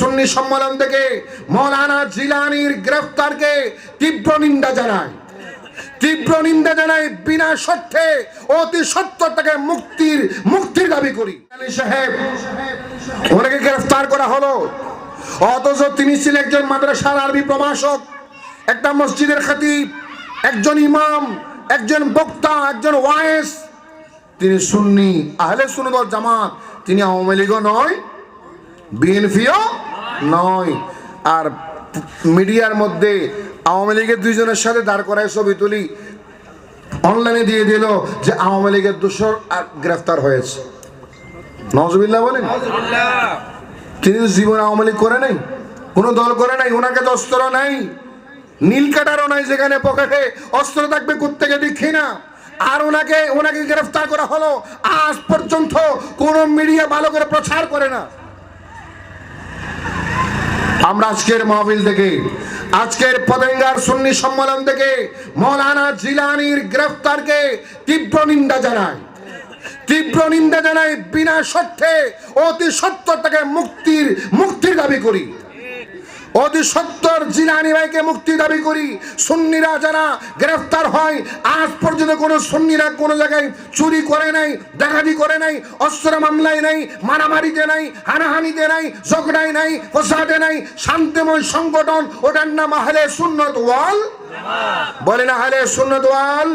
সুন্নি সম্মেলন থেকে মৌলানা জিলানির গ্রেফতারকে তীব্র নিন্দা জানায়। তীব্র নিন্দা জানাই বিনা সত্যে অতি সত্য তাকে মুক্তির মুক্তির দাবি করি। সাহেব ওনাকে গ্রেফতার করা হলো। অথচ তিনি ছিলেন একজন মাদ্রাসার আরবি প্রভাষক একটা মসজিদের খাতিব একজন ইমাম একজন বক্তা একজন ওয়ায়েস তিনি সুন্নি আহলে সুন্নত জামাত। তিনি আওয়ামী লীগও নয় বিএনপিও নয়। আর মিডিয়ার মধ্যে আওয়ামী লীগের দুইজনের সাথে দাঁড় করায় ছবি তুলি অনলাইনে দিয়ে দিল যে আওয়ামী লীগের দোষর আর গ্রেফতার হয়েছে। নজবিল্লা বলেন? তিনি জীবন আওয়ামী লীগ করে নাই, কোনো দল করে নাই ওনাকে তো অস্ত্র নাই, নীল কাটারও নাই যেখানে পকেটে, অস্ত্র থাকবে কোথেকে দেখি না। আর ওনাকে ওনাকে গ্রেফতার করা হলো, আজ পর্যন্ত কোনো মিডিয়া ভালো করে প্রচার করে না। আমরা আজকের মাহফিল থেকে, আজকের পতেঙ্গার সুন্নি সম্মেলন থেকে মৌলানা জিলানির গ্রেফতারকে তীব্র নিন্দা জানায় তীব্র নিন্দা জানাই বিনা সত্যে অতি সত্য তাকে মুক্তির মুক্তির দাবি করি। অতি সত্তর জিলানি ভাইকে মুক্তি দাবি করি। সুন্নিরা যারা গ্রেফতার হয়, আজ পর্যন্ত কোনো সুন্নিরা কোনো জায়গায় চুরি করে নাই ডাকাতি করে নাই, অস্ত্র মামলায় নাই, মারামারিতে নাই, হানাহানিতে নাই, ঝগড়ায় নাই, ফসাদে নাই। শান্তিময় সংগঠন, ওটার নাম আহলে সুন্নত ওয়াল। বলে না আহলে সুন্নত ওয়াল?